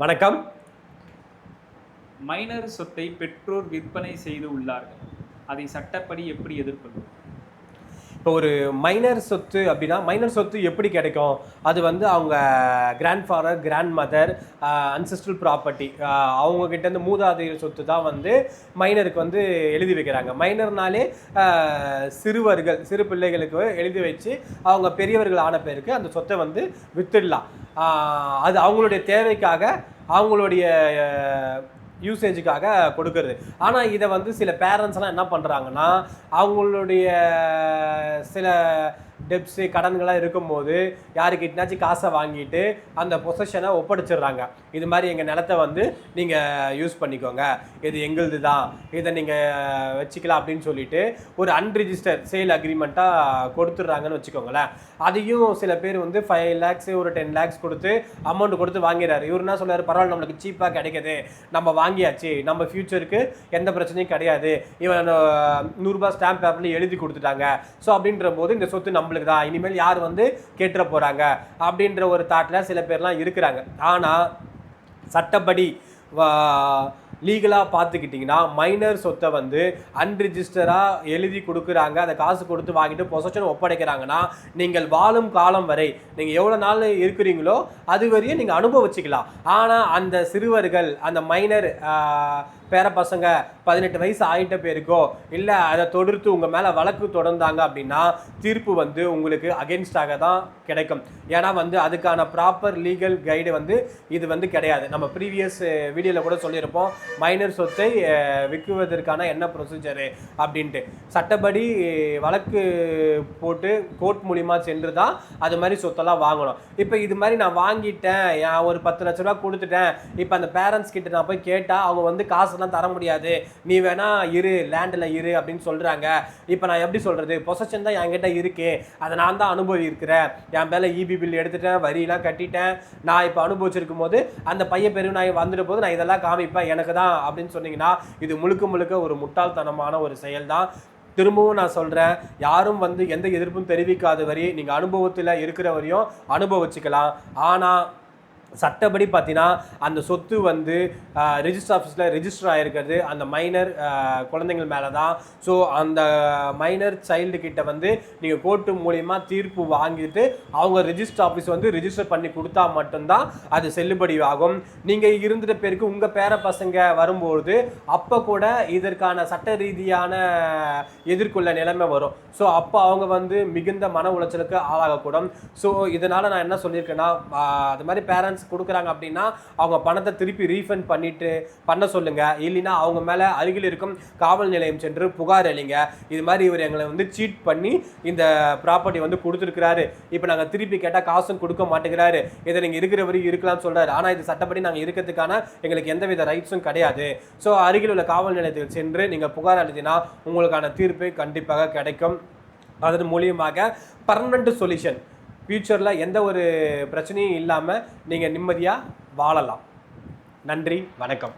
வணக்கம். மைனர் சொத்தை பெற்றோர் விற்பனை செய்து உள்ளார்கள். அதை சட்டப்படி எப்படி எதிர்கொள்வது? இப்போ ஒரு மைனர் சொத்து அப்படின்னா மைனர் சொத்து எப்படி கிடைக்கும்? அது வந்து அவங்க grand father grand mother ancestral property அவங்க கிட்ட இருந்து மூதாதையர் சொத்து தான் வந்து மைனருக்கு வந்து எழுதி வைக்கிறாங்க. மைனர்னாலே சிறுவர்கள் சிறு பிள்ளைகளுக்கு எழுதி வச்சு அவங்க பெரியவர்கள் ஆன பேருக்கு அந்த சொத்தை வந்து வித்துடலாம். அது அவங்களுடைய தேவைக்காக அவங்களுடைய யூசேஜுக்காக கொடுக்கறது. ஆனால் இதை வந்து சில பேரண்ட்ஸ்லாம் என்ன பண்ணுறாங்கன்னா அவங்களுடைய சில டெப்ஸு கடன்களாக இருக்கும்போது யாருக்கிட்டனாச்சும் காசை வாங்கிட்டு அந்த பொசஷனை ஒப்படைச்சிடுறாங்க. இது மாதிரி எங்கள் நிலத்தை வந்து நீங்கள் யூஸ் பண்ணிக்கோங்க. இது எங்களுது தான் இதை நீங்கள் வச்சுக்கலாம் அப்படின்னு சொல்லிட்டு ஒரு அன்ரிஜிஸ்டர் சேல் அக்ரிமெண்ட்டாக கொடுத்துட்றாங்கன்னு வச்சுக்கோங்களேன். அதையும் சில பேர் வந்து ஃபைவ் லேக்ஸ் ஒரு டென் லேக்ஸ் கொடுத்து அமௌண்ட் கொடுத்து வாங்கிறாரு. இவர் என்ன சொல்கிறார் பரவாயில்ல நம்மளுக்கு சீப்பாக கிடைக்கிது. நம்ம வாங்கியாச்சு. நம்ம ஃப்யூச்சருக்கு எந்த பிரச்சனையும் கிடையாது. இவன் நூறுரூபா ஸ்டாம்ப் பேப்பர்ல எழுதி கொடுத்துட்டாங்க. ஸோ அப்படின்ற போது இந்த சொத்து நம்மளுக்கு தான் இனிமேல் யார் வந்து கேட்டுற போறாங்க? அப்படின்ற ஒரு தாட்டில் சில பேர்லாம் இருக்கிறாங்க. ஆனால் சட்டப்படி லீகலாக பார்த்துக்கிட்டிங்கன்னா மைனர் சொத்தை வந்து அன்ரிஜிஸ்டராக எழுதி கொடுக்குறாங்க. அதை காசு கொடுத்து வாங்கிட்டு பொசஷன் ஒப்படைக்கிறாங்கன்னா நீங்கள் வாழும் காலம் வரை நீங்கள் எவ்வளோ நாள் இருக்கிறீங்களோ அது வரையும் நீங்கள் அனுபவிச்சுக்கலாம். ஆனால் அந்த சிறுவர்கள் அந்த மைனர் பேர பசங்க பதினெட்டு வயசு ஆகிட்ட பேருக்கோ இல்லை அதை தொடர்த்து உங்கள் மேலே வழக்கு தொடர்ந்தாங்க அப்படின்னா தீர்ப்பு வந்து உங்களுக்கு அகென்ஸ்டாக தான் கிடைக்கும். ஏன்னா வந்து அதுக்கான ப்ராப்பர் லீகல் கைடு வந்து இது வந்து கிடையாது. நம்ம ப்ரீவியஸ் வீடியோவில் கூட சொல்லியிருப்போம். மைனர் சொத்தை விற்குவதற்கான என்ன ப்ரொசீஜரு அப்படின்ட்டு. சட்டப்படி வழக்கு போட்டு கோர்ட் மூலிமா சென்று தான் அது மாதிரி சொத்தெல்லாம் வாங்கணும். இப்போ இது மாதிரி நான் வாங்கிட்டேன் ஒரு பத்து லட்ச ரூபா கொடுத்துட்டேன். இப்போ அந்த பேரண்ட்ஸ் கிட்ட நான் போய் கேட்டால் அவங்க வந்து காசுலாம் தர முடியாது. நீ வேணா இரு லேண்டில் இரு அப்படின்னு சொல்கிறாங்க இப்போ நான் எப்படி சொல்கிறது பொசஷன் தான் என்கிட்ட இருக்குது அதை நான் தான் அனுபவிக்கிறேன். என் மேலே இபி பில் எடுத்துட்டேன் வரியெல்லாம் கட்டிட்டேன். நான் இப்போ அனுபவிச்சிருக்கும் போது அந்த பையன் பெரு நான் வந்துட்ட போது நான் இதெல்லாம் காமிப்பேன். எனக்கு தான் அப்படின்னு சொன்னீங்கன்னா இது முழுக்க முழுக்க ஒரு முட்டாள்தனமான ஒரு செயல் தான் திரும்பவும் நான் சொல்கிறேன் யாரும் வந்து எந்த எதிர்ப்பும் தெரிவிக்காத வரையும் நீங்கள் அனுபவத்தில் இருக்கிற வரையும் அனுபவிச்சுக்கலாம். ஆனால் சட்டப்படி பார்த்தீங்கன்னா அந்த சொத்து வந்து ரிஜிஸ்டர் ஆஃபீஸில் ரிஜிஸ்டர் ஆகிருக்கிறது அந்த மைனர் குழந்தைங்கள் மேலே தான் ஸோ அந்த மைனர் சைல்டு கிட்ட வந்து நீங்கள் கோர்ட்டு மூலிமா தீர்ப்பு வாங்கிட்டு அவங்க ரிஜிஸ்டர் ஆஃபீஸ் வந்து ரிஜிஸ்டர் பண்ணி கொடுத்தா மட்டும்தான் அது செல்லுபடி ஆகும். நீங்கள் இருந்துட்ட பேருக்கு உங்கள் பேர பசங்க வரும்போது அப்போ கூட இதற்கான சட்ட ரீதியான எதிர்கொள்ள நிலைமை வரும். ஸோ அப்போ அவங்க வந்து மிகுந்த மன உளைச்சலுக்கு ஆளாகக்கூடும். ஸோ இதனால் நான் என்ன சொல்லியிருக்கேன்னா அது மாதிரி பேரண்ட்ஸ் கொடுக்குறாங்க அப்படின்னா அவங்க பணத்தை திருப்பி ரீஃபண்ட் பண்ணிட்டு பண்ண சொல்லுங்க. இல்லைன்னா அவங்க மேலே அருகில் இருக்கும் காவல் நிலையம் சென்று புகார் அளிங்க. இது மாதிரி இவர் எங்களை வந்து சீட் பண்ணி இந்த ப்ராப்பர்ட்டி வந்து கொடுத்துருக்கிறாரு. இப்போ நாங்கள் திருப்பி கேட்டால் காசும் கொடுக்க மாட்டேங்கிறாரு. இதை நீங்கள் இருக்கிற வரைக்கும் இருக்கலாம்னு சொல்கிறாரு ஆனால் இது சட்டப்படி நாங்கள் இருக்கிறதுக்கான எங்களுக்கு எந்தவித ரைட்ஸும் கிடையாது. ஸோ அருகில் உள்ள காவல் நிலையத்தில் சென்று நீங்கள் புகார் அளித்தினா உங்களுக்கான தீர்ப்பு கண்டிப்பாக கிடைக்கும். அதன் மூலியமாக பர்மனண்ட் சொல்யூஷன் ஃப்யூச்சரில் எந்த ஒரு பிரச்சனையும் இல்லாமல் நீங்கள் நிம்மதியாக வாழலாம். நன்றி வணக்கம்.